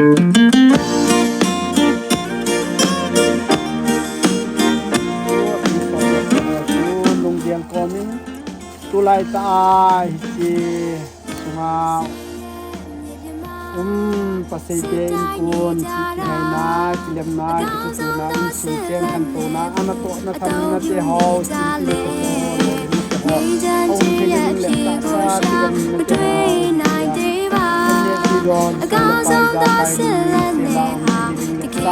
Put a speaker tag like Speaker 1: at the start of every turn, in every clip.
Speaker 1: yang komin tulay taay si sungaw um pasayte impun si kinay na kilam na kitutuna in sinken kantuna anato na tam na te hao si kinay ko ko
Speaker 2: ko ko ko ko ko ko ko ko ko ko ko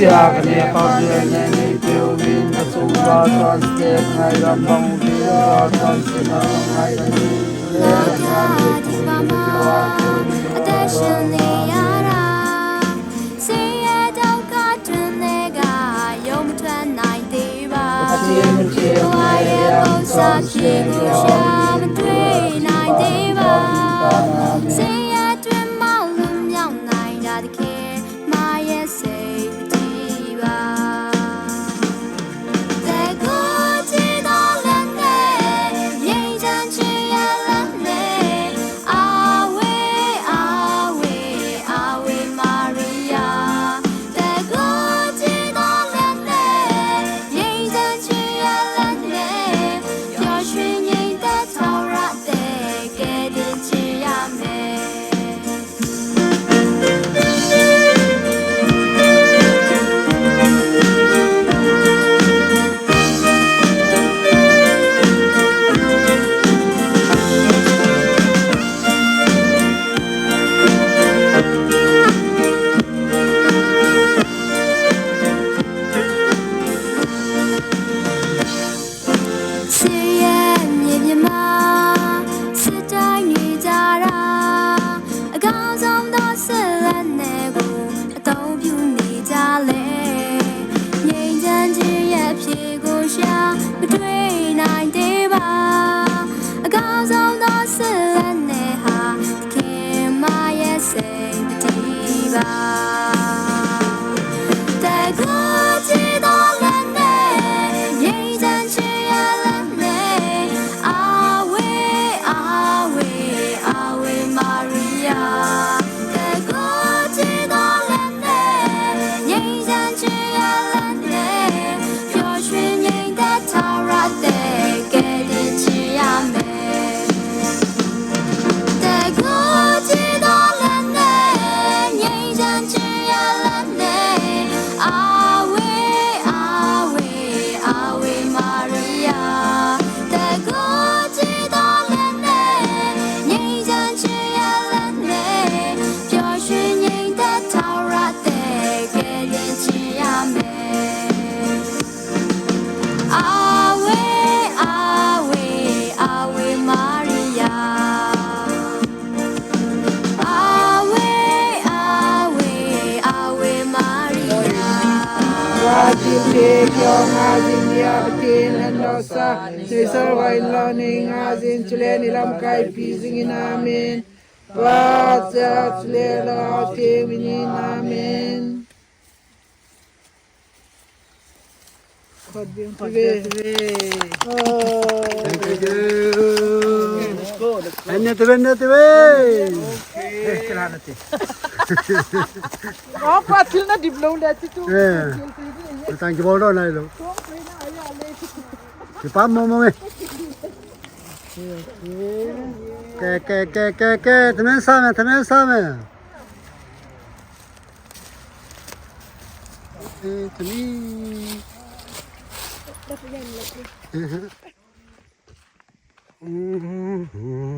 Speaker 1: Siagnie pawienie mi piłmi na cuda Transkie knajra pamudira Transkie na knajra mi Lerna mi kuj miła Attention yara
Speaker 2: Siya dong ka tun nega Yom twan nai diva Attention yara Siya dong ka tun nega Yom twan nai diva I.
Speaker 3: Take as in Yabatin and Losa, Nisar while learning as in Chilen Ilam Kai in Amen. But that's little team in Amen. God be on Oh,
Speaker 4: thank you.
Speaker 5: Let's go. Let's
Speaker 4: go. Annette, Annette,
Speaker 5: Okay.
Speaker 3: Opa, till na
Speaker 4: Tanki bolo na ilo. Me.
Speaker 1: Ke ke ke ke ke
Speaker 4: Mm-hmm.